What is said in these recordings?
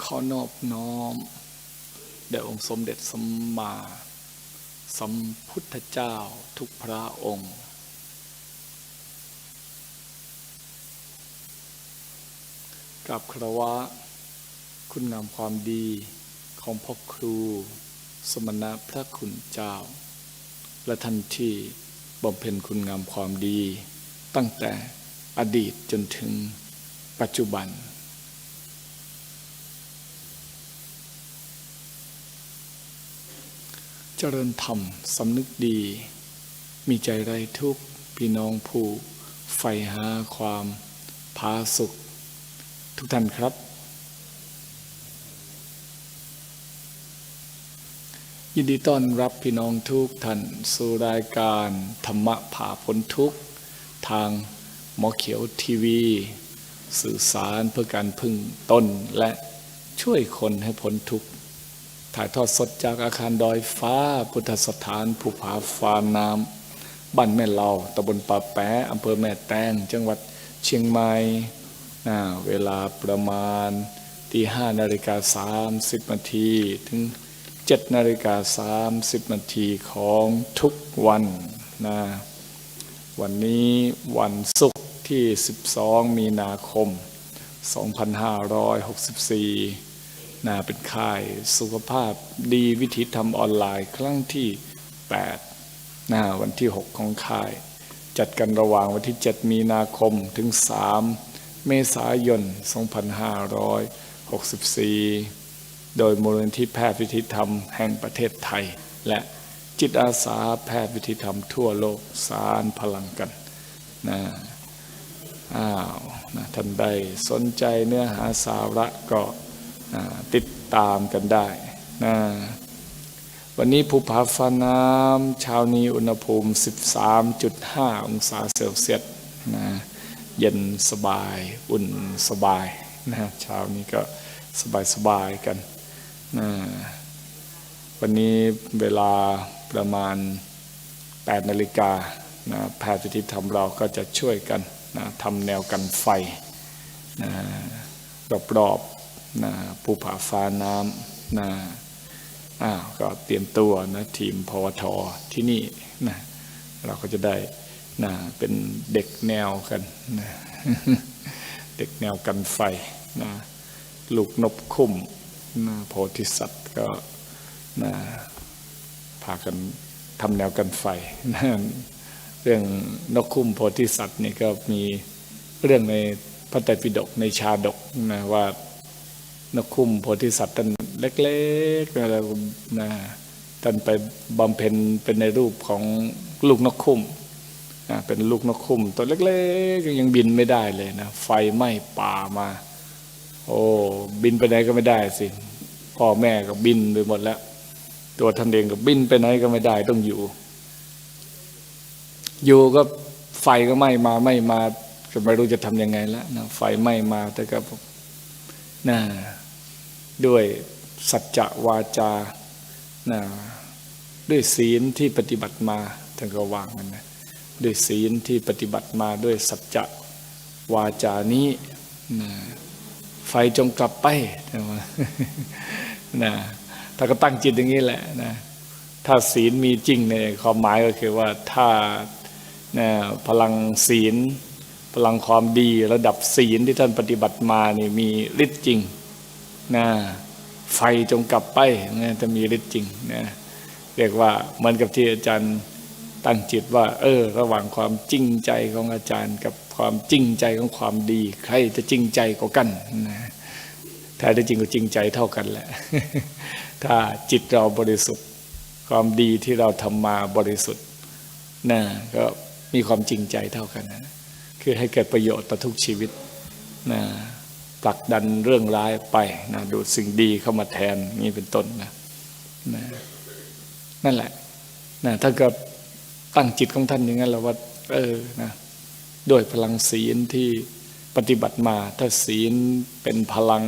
ขอนอบน้อมแด่องค์สมเด็จสมมาสัมพุทธเจ้าทุกพระองค์ กับครวะ คุณงามความดีของพ่อครู สมณะพระคุณเจ้า และท่านที่บำเพ็ญคุณงามความดี ตั้งแต่อดีตจนถึงปัจจุบัน เจริญธรรมสำนึกดี มีใจไรทุกข์พี่น้องผู้ใฝ่หาความผาสุข ทุกท่านครับ ยินดีต้อนรับพี่น้องทุกท่านสู่รายการธรรมะผ่าพ้นทุกทางหมอเขียวทีวี สื่อสารเพื่อการพึ่งตนและช่วยคนให้พ้นทุกข์ ถ่ายทอดสดจากอาคารดอยฟ้า พุทธสถานภูผาฟ้าน้ำบ้านแม่เหล่าตำบลป่าแปะอำเภอแม่แตงจังหวัดเชียงใหม่นะเวลาประมาณตีห้านาฬิกาสามสิบนาทีถึงเจ็ดนาฬิกาสามสิบนาทีของทุกวันนะวันนี้วันศุกร์ที่ 12 มีนาคม 2564 นาเป็นค่ายสุขภาพดีวิถีธรรมออนไลน์ครั้งที่8นาวันที่ 6 ของค่าย จัดกันระหว่างวันที่ 7 มีนาคมถึง 3 เมษายน 2564 โดยมูลนิธิแพทย์วิถีธรรมแห่งประเทศไทย และจิตอาสาแพทย์วิถีธรรมทั่วโลกสารพลังกันนะอ้าวนะท่านใดสนใจเนื้อหาสาระก็ ติดตามกันได้นะวันนี้ภูผาฟ้าน้ำเช้านี้อุณหภูมิ 13.5 องศาเซลเซียสนะเย็นสบายอุ่นสบายนะเช้านี้ก็สบายสบายกันนะวันนี้เวลาประมาณ 8 นาฬิกานะแพทย์วิธีธรรมเราก็จะช่วยกันนะทำแนวกันไฟนะรอบๆ นะภูผาฟ้าน้ำนะอ้าวก็เตรียมตัวนะทีมพวทที่นี่นะเราก็จะได้นะเป็นเด็กแนวกันนะเด็กแนวกันไฟนะลูกนบคุ้มนะโพธิสัตว์ก็นะพากันทำแนวกันไฟนะเรื่องนกคุ้มโพธิสัตว์นี่ก็มีเรื่องในพระไตรปิฎกในชาดกนะว่า นกคุ้มโพธิสัตว์ท่านเล็กๆอะไรนะท่านไปบำเพ็ญเป็นในรูปของลูกนกคุ้มนะเป็นลูกนกคุ้มตัวเล็กๆยังบินไม่ได้เลยนะไฟไหม้ป่ามา โอ้บินไปไหนก็ไม่ได้สิพ่อแม่ก็บินไปหมดแล้ว ตัวท่านเองก็บินไปไหนก็ไม่ได้ต้องอยู่ อยู่ก็ไฟก็ไหม้มาไหม้มาก็ไม่รู้จะทำยังไงแล้วนะไฟไหม้มาแต่ก็นะ ด้วยสัจจะวาจานะด้วยศีลที่ปฏิบัติมาท่านก็วางมันนะด้วยศีลที่ปฏิบัติมาด้วยสัจจะวาจานี้นะไฟจงกลับไปนะถ้าก็ตั้งจิตอย่างนี้แหละนะถ้าศีลมีจริงในความหมายก็คือว่าถ้านะพลังศีล พลังความดีระดับศีลที่ท่านปฏิบัติมานี่มีฤทธิ์จริง นะไฟจงกลับไปนะจะมีฤทธิ์จริงนะเรียกว่าเหมือนกับที่อาจารย์ตั้งจิตว่า เออ ระหว่างความจริงใจของอาจารย์กับความจริงใจของความดี ใครจะจริงใจกว่ากันนะแท้ที่จริงก็จริงใจเท่ากันแหละ ถ้าจิตเราบริสุทธิ์ ความดีที่เราทำมาบริสุทธิ์นะก็มีความจริงใจเท่ากันนะคือให้เกิดประโยชน์ต่อทุกชีวิตนะ ผลักดันเรื่องร้ายไปนะดูสิ่งดีเข้ามาแทนนี่เป็นต้นนะนะนั่นแหละนะถ้าเกิดตั้งจิตของท่านอย่างนั้นแล้วว่าเออนะด้วยพลังศีลที่ปฏิบัติมา ถ้าศีลเป็นพลัง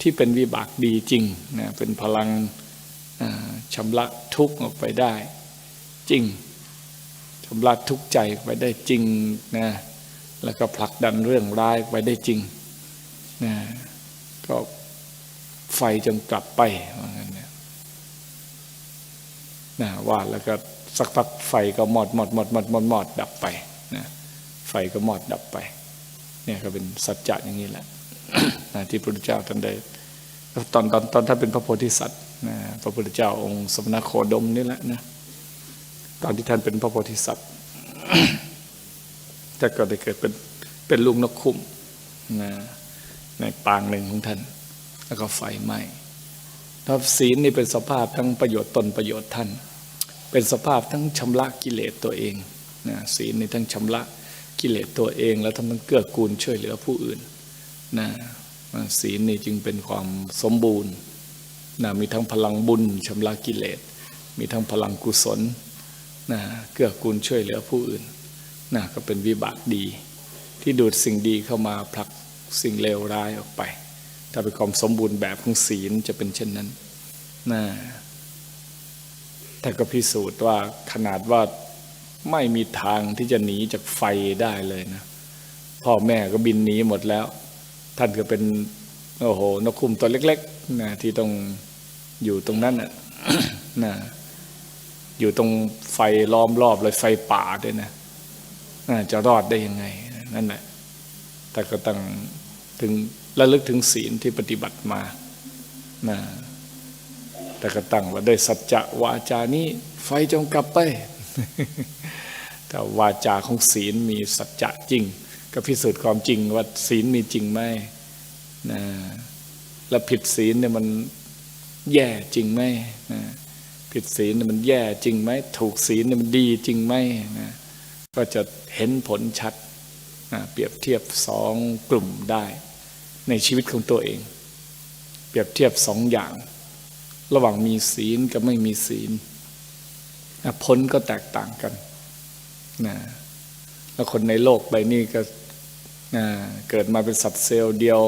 ที่เป็นวิบากดีจริงนะเป็นพลังชำระทุกข์ออกไปได้ จริงชำระทุกข์ใจไปได้จริงนะแล้วก็ผลักดันเรื่องร้ายไปได้จริง นะก็ไฟจงกลับไปว่างั้นเนี่ยนะว่าแล้วก็สักพักไฟก็หมอดมอดมอดมอดมอดมอดดับไปนะไฟก็หมอดดับไป เนี่ยก็เป็นสัจจะอย่างนี้แหละนะที่พระพุทธเจ้าท่านได้ตอนตอนตอนท่านเป็นพระโพธิสัตว์นะพระพุทธเจ้าองค์สมณโคดมนี่แหละนะตอนที่ท่านเป็นพระโพธิสัตว์แต่ก็ได้เกิดเป็นเป็นลูกนกคุ้มนะ ในปางหนึ่งของท่าน แล้วก็ไฟไหม้ถ้าศีลนี่เป็นสภาพทั้งประโยชน์ตนประโยชน์ท่าน เป็นสภาพทั้งชำระกิเลสตัวเองนะศีลนี่ทั้งชำระกิเลสตัวเอง แล้วทั้งเกื้อกูลช่วยเหลือผู้อื่นนะศีลนี่จึงเป็นความสมบูรณ์นะมีทั้งพลังบุญชำระกิเลส มีทั้งพลังกุศลนะเกื้อกูลช่วยเหลือผู้อื่นนะก็เป็นวิบากดี ที่ดูดสิ่งดีเข้ามาผลัก สิ่งเลวร้ายออกไป ถ้าเป็นความสมบูรณ์แบบของศีลจะเป็นเช่นนั้นนะแต่ก็พิสูจน์ว่าขนาดว่าไม่มีทางที่จะหนีจากไฟได้เลยนะ พ่อแม่ก็บินหนีหมดแล้ว ท่านก็เป็น โอ้โห นกคุมตัวเล็กๆนะที่ต้องอยู่ตรงนั้นน่ะนะอยู่ตรงไฟล้อมรอบเลยไฟป่าด้วยนะน่าจะรอดได้ยังไง นั่นแหละแต่ก็ต้อง ถึงระลึกถึงศีลที่ปฏิบัติมานะแต่ก็ตั้งว่าได้สัจจะวาจานี้ ไฟจงกลับไป แต่วาจาของศีลมีสัจจะจริง ก็พิสูจน์ความจริงว่าศีลมีจริงไหมนะแล้วผิดศีลเนี่ยมันแย่จริงไหมนะผิดศีลเนี่ยมันแย่จริงไหม ถูกศีลเนี่ยมันดีจริงไหมนะก็จะเห็นผลชัดนะเปรียบเทียบสองกลุ่มได้ ในชีวิตของตัวเอง เปรียบเทียบสองอย่าง ระหว่างมีศีลกับไม่มีศีลผลก็แตกต่างกันนะแล้วคนในโลกใบนี้ก็นะเกิดมาเป็นสัตว์เซลล์เดียว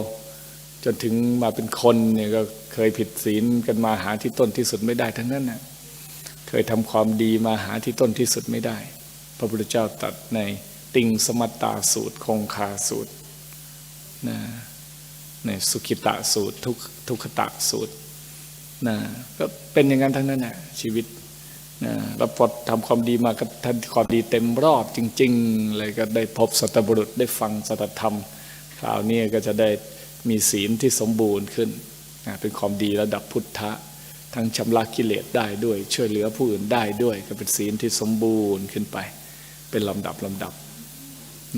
จนถึงมาเป็นคนเนี่ยก็เคยผิดศีลกันมาหาที่ต้นที่สุดไม่ได้ทั้งนั้นนะเคยทำความดีมาหาที่ต้นที่สุดไม่ได้ พระพุทธเจ้าตรัสในติงสมัตตาสูตรคงคาสูตรนะ ในสุขิตะสูตร ทุกทุกขตะสูตรนะก็เป็นอย่างนั้นทั้งนั้นนะชีวิตนะแล้วพอทำความดีมาก็ท่านความดีเต็มรอบจริง ๆ เลยก็ได้พบสัตบุรุษได้ฟังสัตธรรม คราวนี้ก็จะได้มีศีลที่สมบูรณ์ขึ้นนะเป็นความดีระดับพุทธะ ทั้งชำระกิเลสได้ด้วย ช่วยเหลือผู้อื่นได้ด้วย ก็เป็นศีลที่สมบูรณ์ขึ้นไป เป็นลำดับลำดับ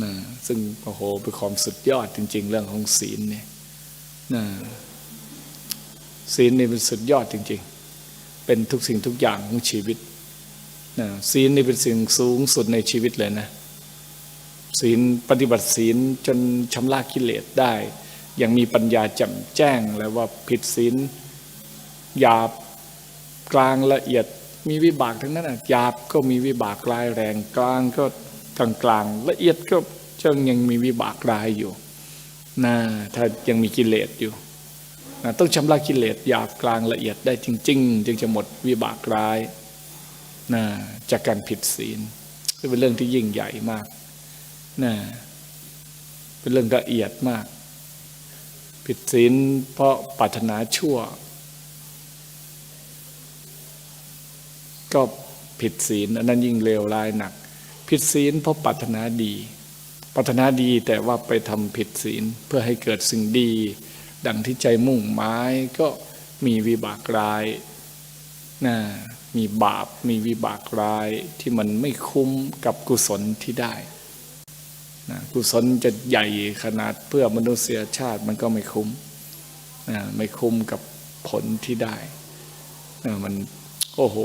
นะซึ่งโอ้โหเป็นความสุดยอดจริง ๆ เรื่องของศีลเนี่ย ศีลนี่เป็นสุดยอดจริง ๆ เป็นทุกสิ่งทุกอย่างของชีวิตศีลนี่เป็นสิ่งสูงสุดในชีวิตเลยนะ ศีลปฏิบัติศีลจนชำระกิเลสได้ ยังมีปัญญาแจ่มแจ้งแล้วว่าผิดศีลหยาบกลางละเอียดมีวิบากทั้งนั้นอะหยาบก็มีวิบากร้ายแรงกลางก็กลางกลางละเอียดก็ยังยังมีวิบากร้ายอยู่ นะถ้ายังมีกิเลสอยู่นะต้องชำระกิเลสหยาบกลางละเอียดได้จริง ๆ จึงจะหมดวิบากร้ายนะจากการผิดศีลเป็นเรื่องที่ยิ่งใหญ่มากนะเป็นเรื่องละเอียดมาก ผิดศีลเพราะปรารถนาชั่ว ก็ผิดศีลอันนั้นยิ่งเลวร้ายหนัก ผิดศีลเพราะปรารถนาดี ปรารถนาดีแต่ว่าไปทำผิดศีลเพื่อให้เกิดสิ่งดี ดังที่ใจมุ่งหมายก็มีวิบากร้ายนะมีบาปมีวิบากร้ายที่มันไม่คุ้มกับกุศลที่ได้นะกุศลจะใหญ่ขนาดเพื่อมนุษยชาติมันก็ไม่คุ้มนะไม่คุ้มกับผลที่ได้นะมันโอ้โห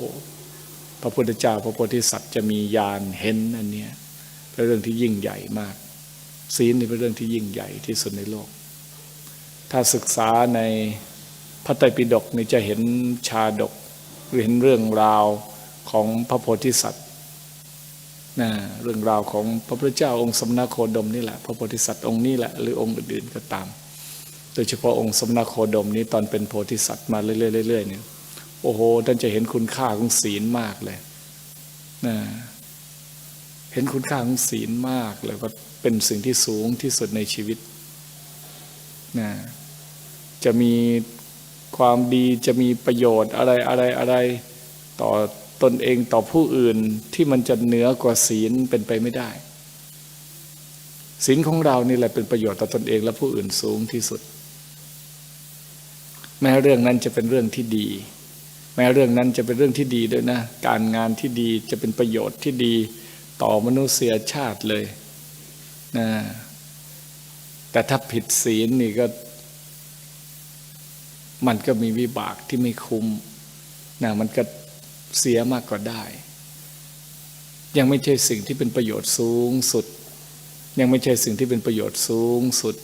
พระพุทธเจ้าพระโพธิสัตว์จะมีญาณเห็นอันเนี้ย เป็นเรื่องที่ยิ่งใหญ่มาก ศีลนี่เป็นเรื่องที่ยิ่งใหญ่ที่สุดในโลก ถ้าศึกษาในพระไตรปิฎกนี่จะเห็นชาดกหรือเห็นเรื่องราวของพระโพธิสัตว์นะเรื่องราวของพระพุทธเจ้าองค์สมณโคดมนี่แหละพระโพธิสัตว์องค์นี้แหละหรือองค์อื่นๆก็ตาม โดยเฉพาะองค์สมณโคดมนี้ตอนเป็นโพธิสัตว์มาเรื่อยๆเนี่ยโอ้โหท่านจะเห็นคุณค่าของศีลมากเลยนะ ห็นคุณค่าของศีลมากเลยว่าเป็นสิ่งที่สูงที่สุดในชีวิตนะจะมีความดีจะมีประโยชน์อะไรอะไรอะไร ต่อตนเองต่อผู้อื่นที่มันจะเหนือกว่าศีลเป็นไปไม่ได้ ศีลของเรานี่แหละเป็นประโยชน์ต่อตนเองและผู้อื่นสูงที่สุด แม้เรื่องนั้นจะเป็นเรื่องที่ดี แม้เรื่องนั้นจะเป็นเรื่องที่ดีด้วยนะ การงานที่ดีจะเป็นประโยชน์ที่ดี ต่อมนุษยชาติเลยนะแต่ถ้าผิดศีลนี่ก็ มันก็มีวิบากที่ไม่คุ้มนะมันก็เสียมากกว่าได้ ยังไม่ใช่สิ่งที่เป็นประโยชน์สูงสุด ยังไม่ใช่สิ่งที่เป็นประโยชน์สูงสุด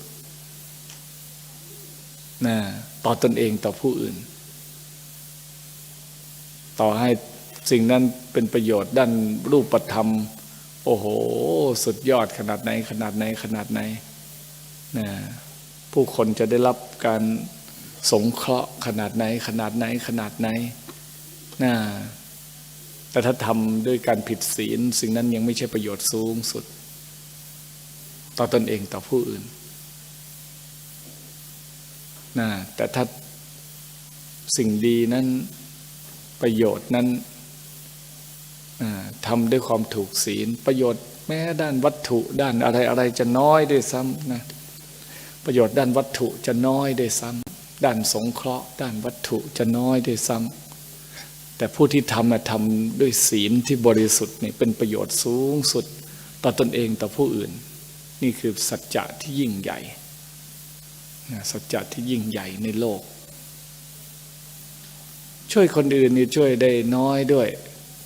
นะต่อตนเองต่อผู้อื่น ต่อให้สิ่งนั้นเป็นประโยชน์ด้านรูปธรรม โอ้โห สุดยอดขนาดไหนขนาดไหนขนาดไหนนะผู้คนจะได้รับการสงเคราะห์ขนาดไหนขนาดไหนขนาดไหนนะแต่ถ้าทำด้วยการผิดศีล สิ่งนั้นยังไม่ใช่ประโยชน์สูงสุด ต่อตนเองต่อผู้อื่นนะแต่ถ้าสิ่งดีนั้นประโยชน์นั้น ทำด้วยความถูกศีล ประโยชน์แม้ด้านวัตถุด้านอะไรอะไรจะน้อยด้วยซ้ำนะประโยชน์ด้านวัตถุจะน้อยด้วยซ้ำด้านสงเคราะห์ ด้านวัตถุจะน้อยด้วยซ้ำแต่ผู้ที่ทำนะทำด้วยศีลที่บริสุทธิ์นี่เป็นประโยชน์สูงสุด ต่อตนเองต่อผู้อื่น นี่คือสัจจะที่ยิ่งใหญ่สัจจะที่ยิ่งใหญ่ในโลก ช่วยคนอื่นนี่ช่วยได้น้อยด้วย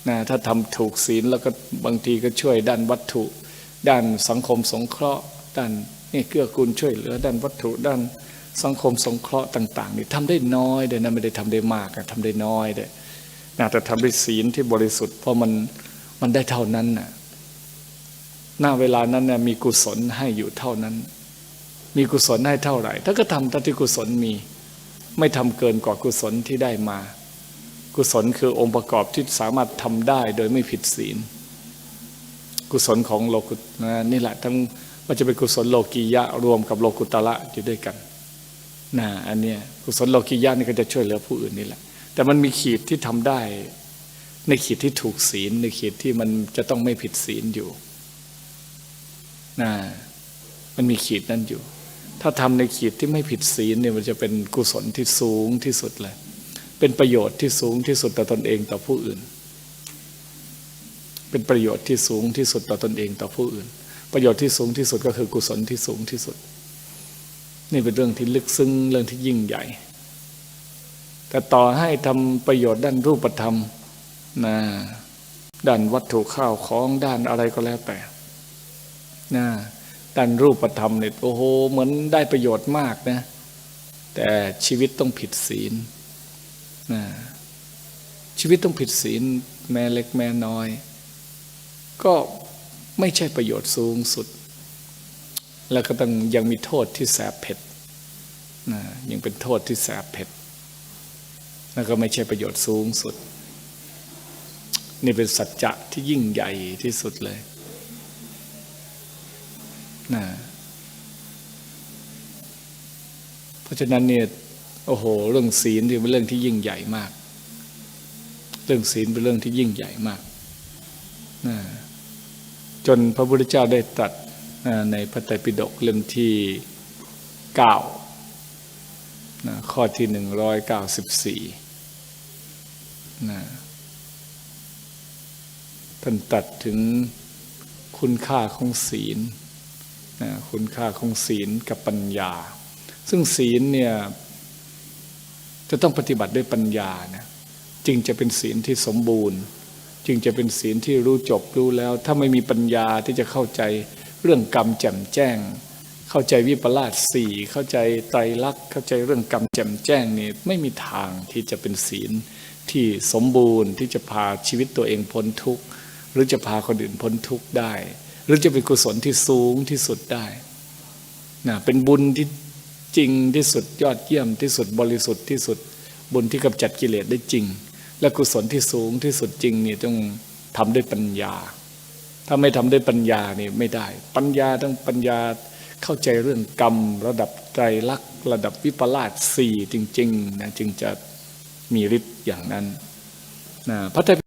นะถ้าทำถูกศีลแล้วก็บางทีก็ช่วยด้านวัตถุ ด้านสังคมสงเคราะห์ ด้านนี่เกื้อกูลช่วยเหลือ ด้านวัตถุด้านสังคมสงเคราะห์ต่างๆนี่ทำได้น้อยเลยนะไม่ได้ทำได้มากนะทำได้น้อยเลยนะแต่ทำด้วยศีลที่บริสุทธิ์เพราะมันมันได้เท่านั้นน่ะหน้าเวลานั้นน่ะมีกุศลให้อยู่เท่านั้น มีกุศลให้เท่าไหร่ ถ้าก็ทำเท่าที่กุศลมี ไม่ทำเกินกว่ากุศลที่ได้มา กุศลคือองค์ประกอบที่สามารถทำได้โดยไม่ผิดศีล กุศลของโลกุตนี่แหละทั้งมันจะเป็นกุศลโลกียะรวมกับโลกุตละอยู่ด้วยกันนะอันเนี้ยกุศลโลกียะนี่ก็จะช่วยเหลือผู้อื่นนี่แหละ แต่มันมีขีดที่ทำได้ ในขีดที่ถูกศีล ในขีดที่มันจะต้องไม่ผิดศีลอยู่นะมันมีขีดนั้นอยู่ ถ้าทำในขีดที่ไม่ผิดศีลเนี่ยมันจะเป็นกุศลที่สูงที่สุดเลย เป็นประโยชน์ที่สูงที่สุดต่อตนเองต่อผู้อื่น เป็นประโยชน์ที่สูงที่สุดต่อตนเองต่อผู้อื่น ประโยชน์ที่สูงที่สุดก็คือกุศลที่สูงที่สุด นี่เป็นเรื่องที่ลึกซึ้งเรื่องที่ยิ่งใหญ่ แต่ต่อให้ทำประโยชน์ด้านรูปธรรมนะด้านวัตถุข้าวของด้านอะไรก็แล้วแต่นะด้านรูปธรรมเนี่ยโอ้โหเหมือนได้ประโยชน์มากนะ แต่ชีวิตต้องผิดศีล นะชีวิตต้องผิดศีลแม้เล็กแม้น้อย ก็ไม่ใช่ประโยชน์สูงสุด แล้วก็ต้องยังมีโทษที่แสบเผ็ดนะยังเป็นโทษที่แสบเผ็ด แล้วก็ไม่ใช่ประโยชน์สูงสุด นี่เป็นสัจจะที่ยิ่งใหญ่ที่สุดเลยนะเพราะฉะนั้นเนี่ย โอ้โห เรื่องศีลเป็นเรื่องที่ยิ่งใหญ่มาก เรื่องศีลเป็นเรื่องที่ยิ่งใหญ่มากนะจนพระพุทธเจ้าได้ตรัสในพระไตรปิฎกเล่มที่เก้านะข้อที่หนึ่งร้อยเก้าสิบสี่นะท่านตัดถึงคุณค่าของศีลนะคุณค่าของศีลกับปัญญา ซึ่งศีลเนี่ย จะต้องปฏิบัติด้วยปัญญานะจึงจะเป็นศีลที่สมบูรณ์ จึงจะเป็นศีลที่รู้จบรู้แล้ว ถ้าไม่มีปัญญาที่จะเข้าใจเรื่องกรรมแจ่มแจ้ง เข้าใจวิปลาสสี่เข้าใจไตรลักษณ์เข้าใจเรื่องกรรมแจ่มแจ้งนี่ไม่มีทางที่จะเป็นศีลที่สมบูรณ์ที่จะพาชีวิตตัวเองพ้นทุกข์หรือจะพาคนอื่นพ้นทุกข์ได้ หรือจะเป็นกุศลที่สูงที่สุดได้นะเป็นบุญที่ จริงที่สุดยอดเยี่ยมที่สุดบริสุทธิ์ที่สุดบุญที่กำจัดกิเลสได้จริง และกุศลที่สูงที่สุดจริงนี่ต้องทำด้วยปัญญา ถ้าไม่ทำด้วยปัญญานี่ไม่ได้ ปัญญาต้องปัญญาเข้าใจเรื่องกรรม ระดับไตรลักษณ์ระดับวิปลาสสี่จริงๆนะจึงจะมีฤทธิ์อย่างนั้นนะพระ